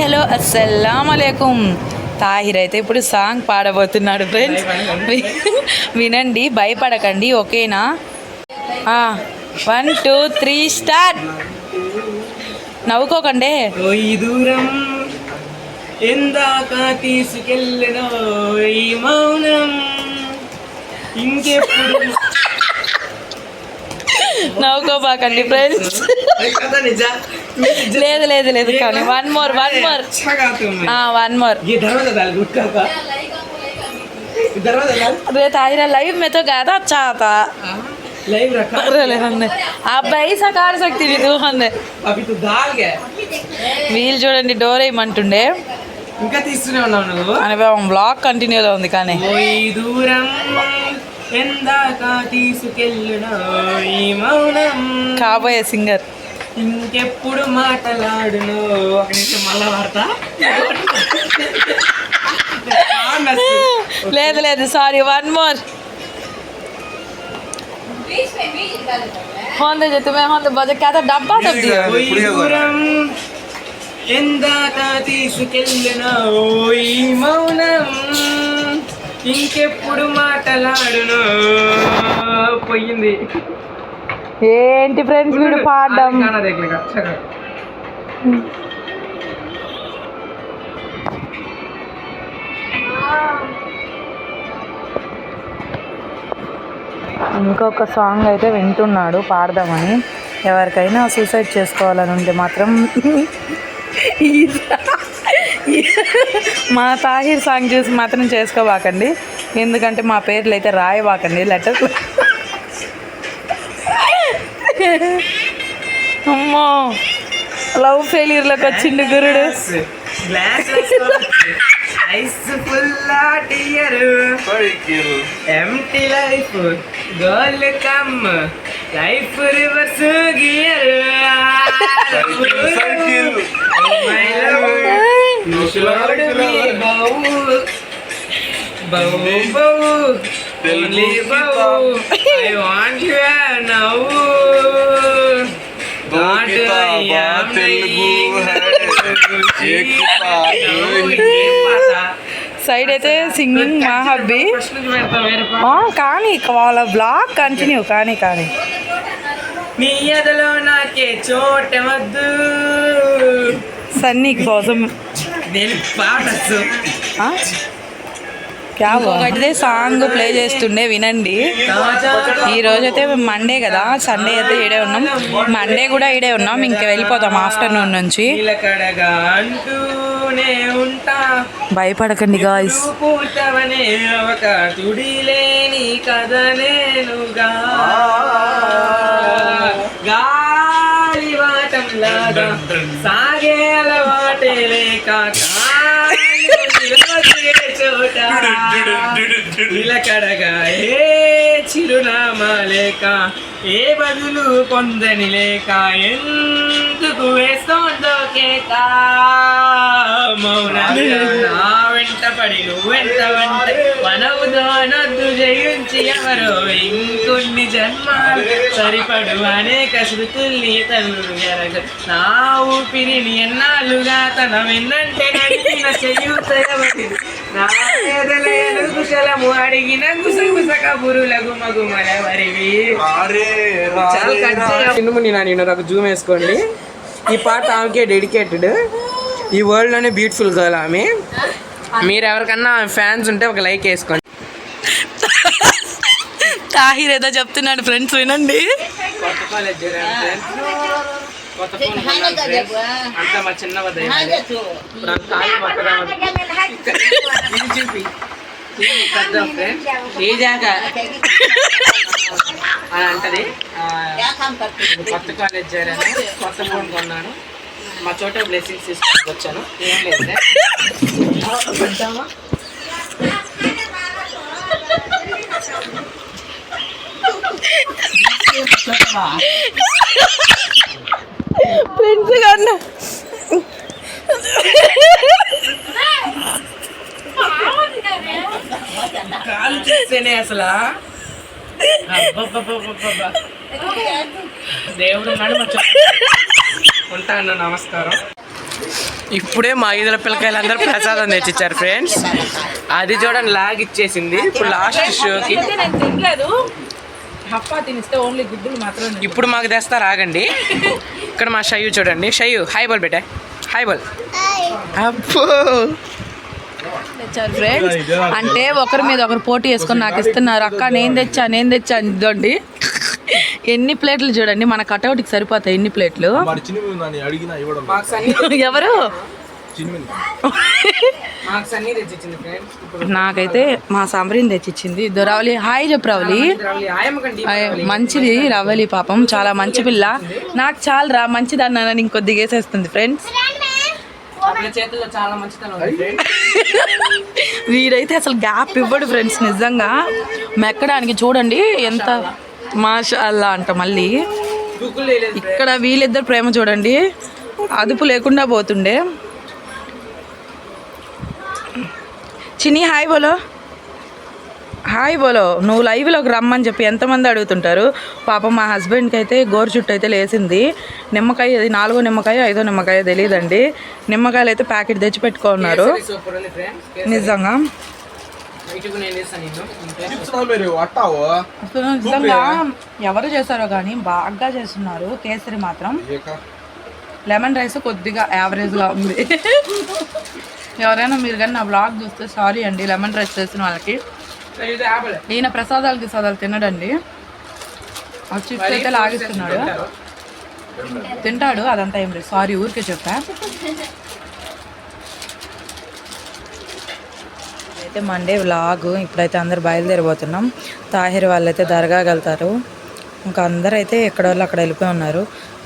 Hello అస్సలం అలైకుం తాహిర్ అయితే ఇప్పుడు సాంగ్ పాడబోతున్నాడు ఫ్రెండ్స్ వినండి భయపడకండి ఓకేనా? వన్ టూ త్రీ స్టార్ట్ నవ్వుకోకండి. దూరం ఎందాక తీసుకెళ్ళినో ఈ మౌనం. ఇంకెప్పుడు? నవ్వుకోబాకండి ఫ్రెండ్స్ కదా నిజ? లేదు లేదు లేదు కానీ వన్ మోర్ వన్ మోర్ अच्छा गाते हो मैं వన్ మోర్ ये दरवाजा डाल गुटका का दरवाजा डाल रे ताहिरा लाइव में तो गया था अच्छा था लाइव रखा अरे ले हमने आप भाई सकार सकती थी तू हमने అవి తు దాల్ గా వీల్ చూడండి డోర్ వేయమంటుండే ఇంకా తీస్తూనే ఉన్నావు నువ్వు అని బ్లాగ్ కంటిన్యూగా ఉంది కానీ ఓయ్ దూరం ఎందాక తీసుకెళ్ళినో ఈ మౌనం కాబోయే సింగర్ ఇంకెప్పుడు మాటలాడును ఒక నిమిషం మళ్ళా వాడతా లేదు లేదు సారీ వన్ మోర్ होंदे जो तुम्हें होंदे बजे क्या था डब्बा सब दिया ఓయ్ దూరం ఎందాక తీసుకెళ్ళిన ఓయ్ మౌనం ఇంకెప్పుడు మాటలాడును పోయింది ఏంటి ఫ్రెండ్స్ వీడు పాడడం. ఇంకొక సాంగ్ అయితే వింటున్నాడు పాడదామని. ఎవరికైనా సూసైడ్ చేసుకోవాలని ఉంటే మాత్రం మా తాహిర్ సాంగ్ చూసి మాత్రం చేసుకోబాకండి. ఎందుకంటే మా పేర్లు అయితే రాయబాకండి లెటర్ అమ్మో లవ్ ఫెయిల్యూర్లోకి వచ్చిండు గురుడు glass eyes full tear empty life girl come life reverse gear I want you now. Side అయితే సింగింగ్ మా హబ్బీ కానీ వాళ్ళ బ్లాగ్ కంటిన్యూ కానీ కానీ. నీ ఎదలో నాకే చోటవద్దు సన్నీ కోసం నేను? క్యా ఒకటిదే సాంగ్ ప్లే చేస్తుండే వినండి. ఈ రోజు అయితే మండే కదా సండే అయితే ఈడే ఉన్నాం. మండే కూడా ఈడే ఉన్నాం ఇంకా వెళ్ళిపోతాం ఆఫ్టర్నూన్ నుంచి. భయపడకండి గాయస్ సాగే నిలకడగా ఏ చిరునామా లేక ఏ బదులు పొందని లేక ఎందుకు వేస్తోందో కేక? మౌనంగా నా వెంట పడి నువ్వెంట వెంట మనవుదో అనొద్దు జయించి ఎవరో ఇంకొన్ని జన్మాలు సరిపడు అనేక శృతుల్ని తను ఎరగ. నా ఊపిరిని ఎన్నాళ్ళుగా తన వెన్నంటే నడిపిన చెయ్యూత నా ఎదలేను కుశలము అడిగిన గుసగుస కబురుల గుమగుమలెవరివి చాలా కట్ నేను జూమ్ వేసుకోండి. ఈ పాట ఆమెకే డెడికేటెడ్. ఈ వరల్డ్లోనే బ్యూటిఫుల్ గర్ల్ ఆమె. మీరు ఎవరికన్నా ఫ్యాన్స్ ఉంటే ఒక లైక్ వేసుకోండి. తాహిర్ ఏదో చెప్తున్నాడు ఫ్రెండ్స్ వినండి. అంటది కొత్త కాలేజ్ చేరాను కొత్త ఫోన్ కొన్నాను. మా చోట బ్లెస్సింగ్స్ తీసుకొని వచ్చాను ఏం లేదు పెద్దామా ఫ్రెండ్స్ కన్నా కాలు చూస్తేనే అసలు దేవుడు ఉంటాను నమస్కారం. ఇప్పుడే మా ఈదుల పిల్లకాయలందరూ ప్రసాదం తెచ్చిచ్చారు ఫ్రెండ్స్ అది చూడండి లాగ్ ఇచ్చేసింది. ఇప్పుడు లాస్ట్ షోకి నేను తినలేదు హప్పా తినిస్తే ఓన్లీ గుడ్డులు మాత్రమే ఇప్పుడు మాకు తెస్తారు ఆగండి ఇక్కడ మా షయ్యు చూడండి. షయ్యు హాయ్ బోల్ బేటా. హాయ్ బోల్. అబ్బో. తెచ్చారు ఫ్రెండ్స్ అంటే ఒకరి మీద ఒకరు పోటీ వేసుకొని నాకు ఇస్తున్నారు. అక్క నేను తెచ్చా నేను తెచ్చా అని ఇదండి ఎన్ని ప్లేట్లు చూడండి మన కటౌట్కి సరిపోతాయి ఎన్ని ప్లేట్లు? ఎవరు? నాకైతే మా సాంబ్రీని తెచ్చిచ్చింది ఇద్దరు రావలి హాయ్ చెప్పు రావలి. మంచిది రవ్వలి పాపం చాలా మంచి పిల్ల. నాకు చాలా రా మంచిది అన్నానని ఇంకొద్దిగా వేసేస్తుంది ఫ్రెండ్స్ వీడైతే అసలు గ్యాప్ ఇవ్వడు ఫ్రెండ్స్ నిజంగా. మెక్కడానికి చూడండి ఎంత మాషా అల్లా అంట మళ్ళీ. ఇక్కడ వీళ్ళిద్దరు ప్రేమ చూడండి. అదుపు లేకుండా పోతుండే. చిన్ని హాయ్ బోలో. హాయ్ బోలో నువ్వు లైవ్లోకి రమ్మని చెప్పి ఎంతమంది అడుగుతుంటారు? పాపం మా హస్బెండ్కి అయితే గోరు చుట్టూ అయితే లేసింది. నిమ్మకాయ అది నాలుగో నిమ్మకాయ ఐదో నిమ్మకాయ తెలియదండి నిమ్మకాయలు అయితే ప్యాకెట్ తెచ్చి పెట్టుకున్నారు నిజంగా. అసలు నిజంగా ఎవరు చేశారో కానీ బాగా చేస్తున్నారు. కేసరి మాత్రం. లెమన్ రైస్ కొద్దిగా యావరేజ్గా ఉంది. ఎవరైనా మీరు కానీ నా బ్లాగ్ చూస్తే సారీ అండి. లెమన్ రైస్ చేసిన వాళ్ళకి. ఈయన ప్రసాదాలు గిసాదాలు తినడండి. ఆ చిప్స్ అయితే లాగిస్తున్నాడు. తింటాడు అదంతా ఏం లేదు. సారీ ఊరికే చెప్పా. అయితే మండే వ్లాగ్ ఇప్పుడైతే అందరు బయలుదేరిపోతున్నాం తాహిర్ వాళ్ళైతే దర్గాకి వెళ్తారు. ఇంకా అందరూ అయితే ఎక్కడ వాళ్ళు అక్కడ వెళ్ళిపోయి ఉన్నారు.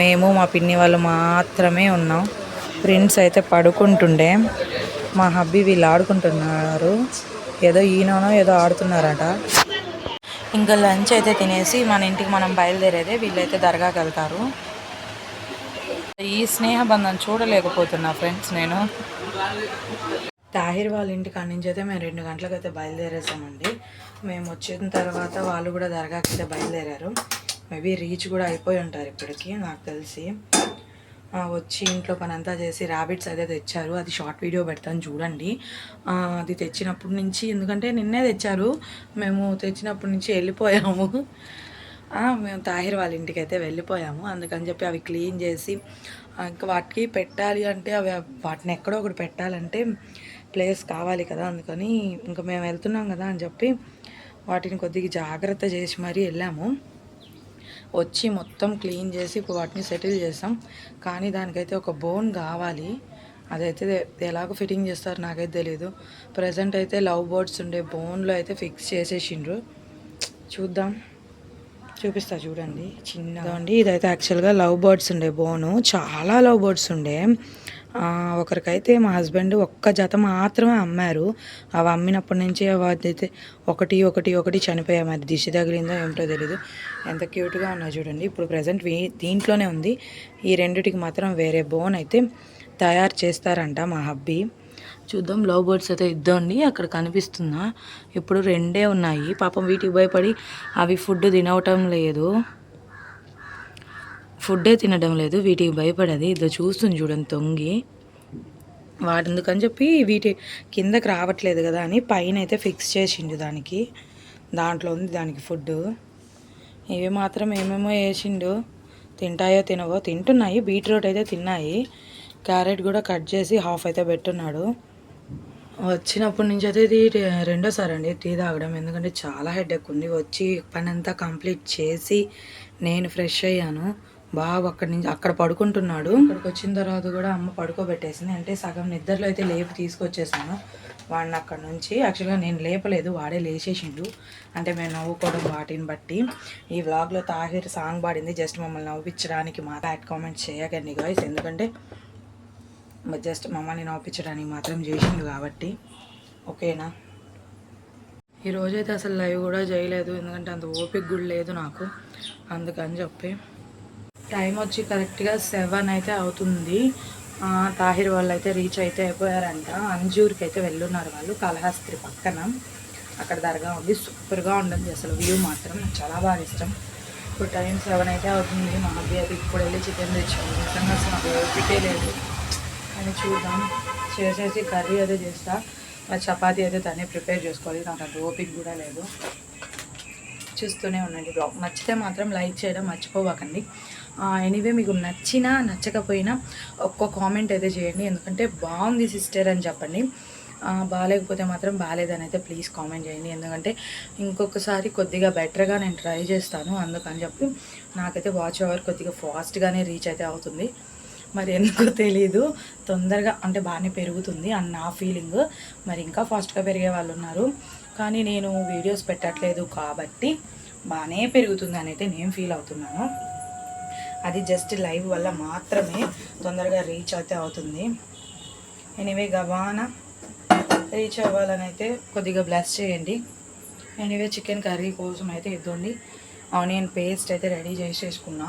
మేము మా పిన్ని వాళ్ళు మాత్రమే ఉన్నాం. ఫ్రెండ్స్ అయితే పడుకుంటుండే. మా హబ్బీ వీళ్ళు ఆడుకుంటున్నారు. ఏదో ఈయననో ఏదో ఆడుతున్నారట. ఇంకా లంచ్ అయితే తినేసి మన ఇంటికి మనం బయలుదేరేదే వీళ్ళైతే దర్గాకి వెళ్తారు. ఈ స్నేహబంధం చూడలేకపోతున్నా ఫ్రెండ్స్ నేను. తాహిర్ వాళ్ళ ఇంటి కాడి నుంచి అయితే మేము రెండు గంటలకు అయితే బయలుదేరేసామండి. మేము వచ్చిన తర్వాత వాళ్ళు కూడా దర్గాకి అయితే బయలుదేరారు. మేబీ రీచ్ కూడా అయిపోయి ఉంటారు ఇప్పటికి నాకు తెలిసి. వచ్చి ఇంట్లో పని అంతా చేసి ర్యాబిట్స్ అయితే తెచ్చారు. అది షార్ట్ వీడియో పెడతాను చూడండి. అది తెచ్చినప్పటి నుంచి ఎందుకంటే నిన్నే తెచ్చారు. మేము తెచ్చినప్పటి నుంచి వెళ్ళిపోయాము. మేము తాహిర్ వాళ్ళ ఇంటికి అయితే వెళ్ళిపోయాము. అందుకని చెప్పి అవి క్లీన్ చేసి ఇంకా వాటికి పెట్టాలి అంటే అవి వాటిని ఎక్కడో ఒకటి పెట్టాలంటే ప్లేస్ కావాలి కదా అందుకని ఇంకా మేము వెళ్తున్నాం కదా అని చెప్పి వాటిని కొద్దిగా జాగ్రత్త చేసి మరీ వెళ్ళాము. వచ్చి మొత్తం క్లీన్ చేసి వాటిని సెటిల్ చేసాం. కానీ దానికైతే ఒక బోన్ కావాలి. అదైతే ఎలాగో ఫిట్టింగ్ చేస్తారో నాకైతే తెలియదు ప్రజెంట్ అయితే లవ్ బర్డ్స్ ఉండే బోన్లో అయితే ఫిక్స్ చేసేసిండ్రు. చూద్దాం. చూపిస్తా చూడండి. చిన్నదండి ఇదైతే యాక్చువల్గా లవ్ బర్డ్స్ ఉండే బోను. చాలా లవ్ బర్డ్స్ ఉండే. ఒకరికైతే మా హస్బెండ్ ఒక్క జత మాత్రమే అమ్మారు. అవి అమ్మినప్పటి నుంచి అయితే ఒకటి ఒకటి ఒకటి చనిపోయాయి మరి దిశ తగిలిందో ఏమిటో తెలీదు. ఎంత క్యూట్గా ఉన్నా చూడండి. ఇప్పుడు ప్రజెంట్ దీంట్లోనే ఉంది. ఈ రెండిటికి మాత్రం వేరే బోన్ అయితే తయారు చేస్తారంట మా హబ్బీ. చూద్దాం. లవ్ బర్డ్స్ అయితే ఇద్దండి అక్కడ కనిపిస్తుందా ఇప్పుడు రెండే ఉన్నాయి. పాపం వీటికి భయపడి అవి ఫుడ్ తినవటం లేదు. ఫుడ్డే తినడం లేదు వీటికి భయపడది. ఇదో చూస్తుంది చూడండి తొంగి. వాడెందుకని చెప్పి వీటి కిందకి రావట్లేదు కదా అని పైన అయితే ఫిక్స్ చేసిండు దానికి. దాంట్లో ఉంది దానికి ఫుడ్ ఇవి మాత్రం ఏమేమో వేసిండు. తింటాయో తినవో తింటున్నాయి. బీట్రూట్ అయితే తిన్నాయి. క్యారెట్ కూడా కట్ చేసి హాఫ్ అయితే పెట్టున్నాడు. వచ్చినప్పటి నుంచి అయితే ఇది రెండోసారి అండి టీ తాగడం. ఎందుకంటే చాలా హెడేక్ ఉంది. వచ్చి పని అంతా కంప్లీట్ చేసి నేను ఫ్రెష్ అయ్యాను. బాగా అక్కడి నుంచి అక్కడ పడుకుంటున్నాడు. అక్కడికి వచ్చిన తర్వాత కూడా అమ్మ పడుకోబెట్టేసింది. అంటే సగం నిద్రలో అయితే లేపు తీసుకొచ్చేసాను. వాడిని అక్కడ నుంచి యాక్చువల్గా నేను లేపలేదు వాడే లేచేసిండు. అంటే మేము నవ్వుకోవడం వాటిని బట్టి. ఈ వ్లాగ్లో తాహిర్ సాంగ్ పాడింది. జస్ట్ మమ్మల్ని నవ్వించడానికి మా బ్యాడ్ కామెంట్స్ చేయకండి గాయస్ ఎందుకంటే జస్ట్ మమ్మల్ని నవ్వించడానికి మాత్రం చేసిండు కాబట్టి. ఓకేనా? ఈరోజైతే అసలు లైవ్ కూడా చేయలేదు. ఎందుకంటే అంత ఓపిక కూడా లేదు నాకు. అందుకని చెప్పి టైం వచ్చి కరెక్ట్గా సెవెన్ అయితే అవుతుంది. తాహిర్ వాళ్ళు అయితే రీచ్ అయితే అయిపోయారంట. అంజూర్కి అయితే వెళ్ళున్నారు వాళ్ళు. కాళహస్త్రి పక్కన. అక్కడ దర్గా ఉంది. సూపర్గా ఉంటుంది అసలు వ్యూ మాత్రం. నాకు చాలా బాగా ఇష్టం. ఇప్పుడు టైం సెవెన్ అయితే అవుతుంది. మా హబ్బీ ఇప్పుడు వెళ్ళి చికెన్ తెచ్చాము నిజంగా అసలు నాకు ఓపికే లేదు. అని చూద్దాం. చేసేసి కర్రీ అయితే చేస్తా. చపాతి చపాతీ అయితే తనే ప్రిపేర్ చేసుకోవాలి. నాకు అంత ఓపిక కూడా లేదు. చూస్తూనే ఉండండి బ్లాగ్ నచ్చితే మాత్రం లైక్ చేయడం మర్చిపోవకండి. ఎనీవే మీకు నచ్చినా నచ్చకపోయినా ఒక్క కామెంట్ అయితే చేయండి. ఎందుకంటే బాగుంది సిస్టర్ అని చెప్పండి. బాగాలేకపోతే మాత్రం బాగాలేదని అయితే ప్లీజ్ కామెంట్ చేయండి. ఎందుకంటే ఇంకొకసారి కొద్దిగా బెటర్గా నేను ట్రై చేస్తాను. అందుకని చెప్పి నాకైతే వాచ్ అవర్ కొద్దిగా ఫాస్ట్గానే రీచ్ అయితే అవుతుంది. మరి ఎందుకో తెలీదు. తొందరగా అంటే బాగానే పెరుగుతుంది అన్న నా ఫీలింగ్ మరి ఇంకా ఫాస్ట్గా పెరిగే వాళ్ళు ఉన్నారు. కానీ నేను వీడియోస్ పెట్టట్లేదు కాబట్టి బాగానే పెరుగుతుంది అయితే నేను ఫీల్ అవుతున్నాను. అది జస్ట్ లైవ్ వల్ల మాత్రమే తొందరగా రీచ్ అయితే అవుతుంది. ఎనీవే గవానా రీచ్ అవ్వాలని అయితే కొద్దిగా బ్లెస్ చేయండి. ఎనీవే చికెన్ కర్రీ కోసం అయితే ఇద్దండి. ఆనియన్ పేస్ట్ అయితే రెడీ చేసేసుకున్నా.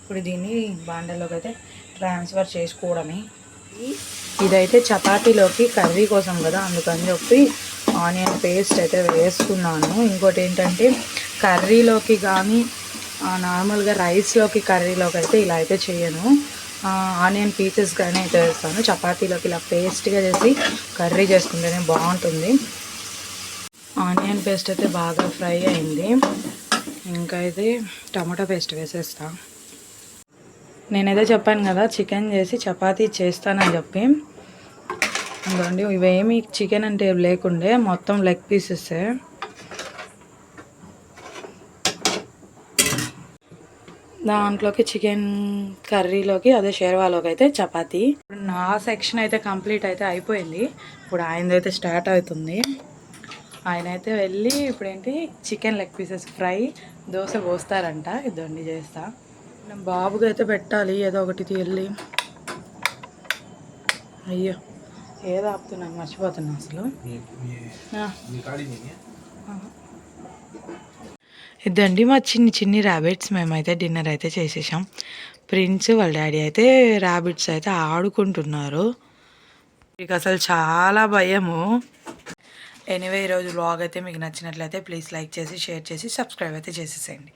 ఇప్పుడు దీన్ని బాండల్లోకి అయితే ట్రాన్స్ఫర్ చేసుకోవడమే. ఇదైతే చపాతీలోకి కర్రీ కోసం కదా అందుకని చెప్పి ఆనియన్ పేస్ట్ అయితే వేసుకున్నాను. ఇంకోటి ఏంటంటే కర్రీలోకి కానీ నార్మల్గా రైస్లోకి కర్రీలోకి అయితే ఇలా అయితే చేయను. ఆనియన్ పీసెస్ కానీ అయితే వేస్తాను. చపాతీలోకి ఇలా పేస్ట్గా చేసి కర్రీ చేసుకుంటేనే బాగుంటుంది. ఆనియన్ పేస్ట్ అయితే బాగా ఫ్రై అయింది. ఇంకా అయితే టమాటో పేస్ట్ వేసేస్తా. నేనైతే చెప్పాను కదా చికెన్ చేసి చపాతీ చేస్తానని చెప్పి. ఇదిగోండి ఇవేమి చికెన్ అంటే లేకుండే మొత్తం లెగ్ పీసెస్ దాంట్లోకి చికెన్ కర్రీలోకి అదే షేర్వాలోకి అయితే చపాతి. ఇప్పుడు నా సెక్షన్ అయితే కంప్లీట్ అయితే అయిపోయింది. ఇప్పుడు ఆయనదైతే స్టార్ట్ అవుతుంది. ఆయన అయితే వెళ్ళి ఇప్పుడు ఏంటి chicken leg pieces fry dosa పోస్తారంట. ఇదండి చేస్తా. బాబుకి అయితే పెట్టాలి ఏదో ఒకటి వెళ్ళి అయ్యో. ఏదో ఆపుతున్నాను మర్చిపోతున్నా అసలు. ఆ. ఇదండి మా చిన్ని చిన్ని ర్యాబిట్స్ మేమైతే డిన్నర్ అయితే చేసేసాం. ప్రిన్స్ వాళ్ళ డాడీ అయితే ర్యాబిట్స్ అయితే ఆడుకుంటున్నారు. మీకు అసలు చాలా భయము. ఎనీవే ఈరోజు వ్లాగ్ అయితే మీకు నచ్చినట్లయితే ప్లీజ్ లైక్ చేసి షేర్ చేసి సబ్స్క్రైబ్ అయితే చేసేసేయండి.